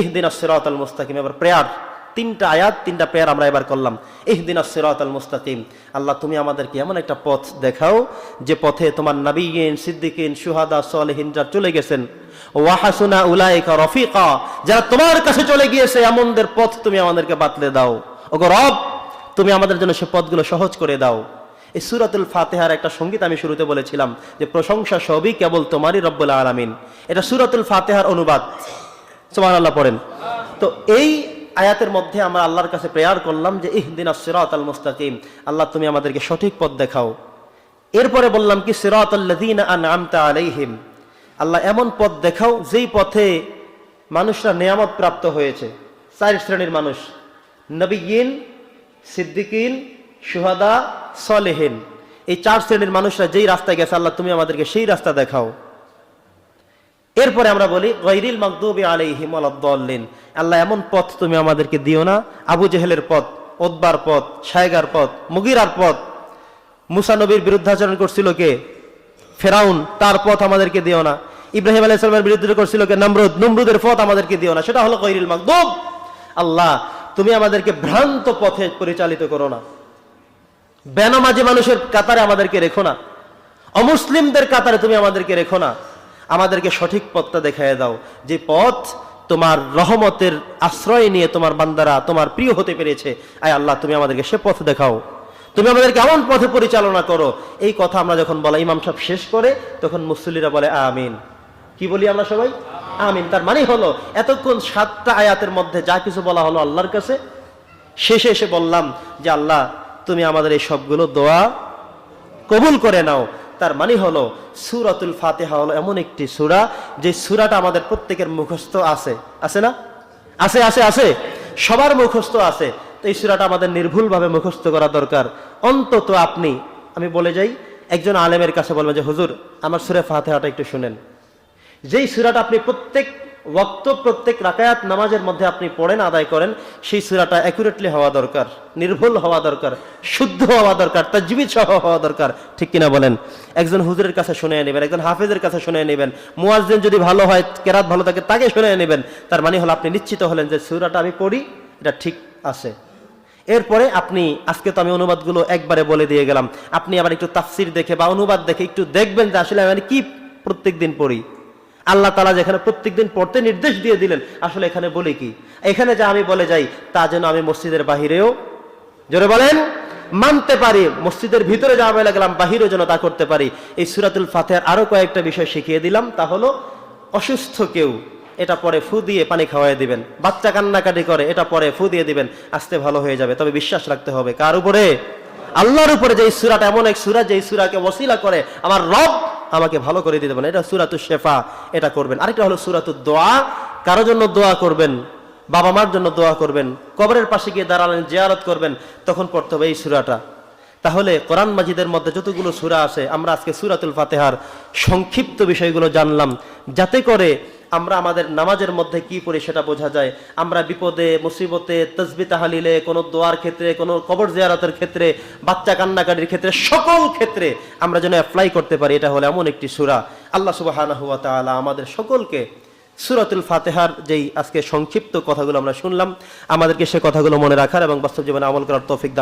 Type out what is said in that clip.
ইহদিন সিরাত আল মুস্তাকিম, এবার প্রেয়ার। তিনটা আয়াত, তিনটা প্রেয়ার আমরা এবার করলাম। ইহদিন সিরাত আল মুস্তাকিম। আল্লাহ, তুমি আমাদেরকে এমন একটা পথ দেখাও, যে পথে তোমার নবীন সিদ্দিকিন সুহাদা সালেহিন যারা চলে গেছেন। ওয়াহাসুনা উলাইকা রফিকা। যারা তোমার কাছে চলে গিয়েছে, এমনদের পথ তুমি আমাদেরকে বাতলে দাও। ওগো রব, তুমি আমাদের জন্য সে পথগুলো সহজ করে দাও। এই সুরাতুল ফাতেহার একটা সংগীত আমি শুরুতে বলেছিলাম, যে প্রশংসা সবই কেবল তোমারই রব্বুল আলামিন। এটা সুরাতুল ফাতেহার অনুবাদ। সুবহান আল্লাহ পড়েন। তো এই আয়াতের মধ্যে আমরা আল্লাহর কাছে প্রেয়ার করলাম যে, ইহদিন সিরাত আল মুস্তাকিম, আল্লাহ তুমি আমাদেরকে সঠিক পথ দেখাও। এরপরে বললাম কি সিরাত আল্লাযীনা আনআমতা আলাইহিম, আল্লাহ এমন পথ দেখাও যেই পথে মানুষরা নিয়ামত প্রাপ্ত হয়েছে। চার শ্রেণির মানুষ, নবীন, সিদ্দিকিন সুহাদা সলেহিন। এই চার শ্রেণির মানুষরা যেই রাস্তায় গেছে, আল্লাহ তুমি আমাদেরকে সেই রাস্তা দেখাও। এরপরে আমরা বলি গৈরিল মকদুবি আলাইহিম আল্লাহ এমন পথ তুমি আমাদেরকে দিও না। আবু জেহেলের পথ ওদবার পথ শায়গার পথ, মুগিরার পথ। মুসা নবীর বিরুদ্ধাচরণ করছিল কে? ফেরাউন, তার পথ আমাদেরকে দিও না। ইব্রাহিম আলাইহিস সালামের বিরুদ্ধে করছিল কে? নমরুদ, নমরুদের পথ আমাদেরকে দিও না। সেটা হলো গৈরিল মকদুব আল্লাহ, তুমি আমাদেরকে ভ্রান্ত পথে পরিচালিত করো না। বেনামাজি মানুষের কাতারে আমাদেরকে রেখো না। অমুসলিমদের কাতারে তুমি আমাদেরকে রেখো না। আমাদেরকে সঠিক পথটা দেখায় দাও। যে পথ তোমার রহমতের আশ্রয় নিয়ে তোমার বান্দারা তোমার প্রিয় হতে পেরেছে। আয় আল্লাহ, তুমি আমাদেরকে সে পথ দেখাও। তুমি আমাদেরকে এমন পথে পরিচালনা করো। এই কথা আমরা যখন বলা ইমাম সাহেব শেষ করে, তখন মুসল্লিরা বলে, আমিন। কি বলি আমরা সবাই? আমিন। তার মানে হলো, এতক্ষণ সাতটা আয়াতের মধ্যে যা কিছু বলা হলো আল্লাহর কাছে, শেষে এসে বললাম যে, আল্লাহ, তুমি আমাদের এই সবগুলো দোয়া কবুল করে নাও। তার মানে হলো, সুরাতুল ফাতেহা হলো এমন একটি সুরা, যে সুরাটা আমাদের প্রত্যেকের মুখস্থ আছে। আছে না? আছে আছে আছে। সবার মুখস্থ আছে। তো এই সুরাটা আমাদের নির্ভুলভাবে মুখস্থ করা দরকার। অন্তত আপনি, আমি বলে যাই, একজন আলেমের কাছে বলবেন যে, হুজুর, আমার সুরে ফাতেহাটা একটু শুনেন। যেই সুরাটা আপনি প্রত্যেক ওয়াক্ত প্রত্যেক রাকায়াত নামাজের মধ্যে আপনি পড়েন, আদায় করেন, সেই সুরাটা অ্যাকুরেটলি হওয়া দরকার, নির্ভুল হওয়া দরকার, শুদ্ধ হওয়া দরকার তার জীবিত সহ হওয়া দরকার, ঠিক কিনা বলেন? একজন হুজুরের কাছে শুনে নেবেন, একজন হাফেজের কাছে শুনে নেবেন, মুয়াজ্জিন যদি ভালো হয়, কেরাত ভালো থাকে, তাকে শুনে নেবেন, তার মানে হলো আপনি নিশ্চিত হলেন যে সুরাটা আমি পড়ি, এটা ঠিক আছে। এরপরে আপনি, আজকে তো আমি অনুবাদগুলো একবারে বলে দিয়ে গেলাম, আপনি আবার একটু তাফসির দেখে বা অনুবাদ দেখে একটু দেখবেন যে আসলে আমি কি প্রত্যেক দিন পড়ি। আল্লাহ তালা যেখানে প্রত্যেকদিন পড়তে নির্দেশ দিয়ে দিলেন। আসলে এখানে বলি কি? এখানে যা আমি বলে যাই, তা যেন আমি মসজিদের বাহিরেও, জোরে বলেন, মানতে পারি, মসজিদের ভিতরে যা বলে গেলাম বাহিরেও যেন তা করতে পারি। এই সুরাতুল ফাতেহার আরও কয়েকটা বিষয় শিখিয়ে দিলাম, তা হলো অসুস্থ কেউ, এটা পরে ফু দিয়ে পানি খাওয়াই দিবেন। বাচ্চা কান্নাকাটি করে, এটা পরে ফু দিয়ে দিবেন, আস্তে ভালো হয়ে যাবে। তবে বিশ্বাস রাখতে হবে, কার উপরে? আল্লাহর উপরে। যে সুরাটা এমন এক সুরা যে সুরাকে ওসিলা করে, আমার রব আমাকে ভালো করে দিতে পারেন। এটা সুরাতু শেফা, এটা করবেন। আরেকটা হলো সুরাতু দোয়া। কারও জন্য দোয়া করবেন, বাবা মার জন্য দোয়া করবেন, কবরের পাশে গিয়ে দাঁড়ালেন, জিয়ারত করবেন, তখন পড়তে হবে এই সুরাটা। তাহলে কোরআন মাজিদের মধ্যে যতগুলো সুরা আছে, আমরা আজকে সুরাতুল ফাতেহার সংক্ষিপ্ত বিষয়গুলো জানলাম। যাতে করে আমরা আমাদের নামাজের মধ্যে কি পড়ি সেটা বোঝা যায়। আমরা বিপদে, মুসিবতে, তসবি তাহালিলে, কোনো দোয়ার ক্ষেত্রে, কোনো কবর জিয়ারতের ক্ষেত্রে, বাচ্চা কান্নাকাটির ক্ষেত্রে, সকল ক্ষেত্রে আমরা যেন অ্যাপ্লাই করতে পারি। এটা হলো এমন একটি সুরা। আল্লাহ সুবাহ আমাদের সকলকে সুরাতুল ফাতেহার যেই আজকে সংক্ষিপ্ত কথাগুলো আমরা শুনলাম, আমাদেরকে সে কথাগুলো মনে রাখার এবং বাস্তব জীবনে আমল করার তৌফিক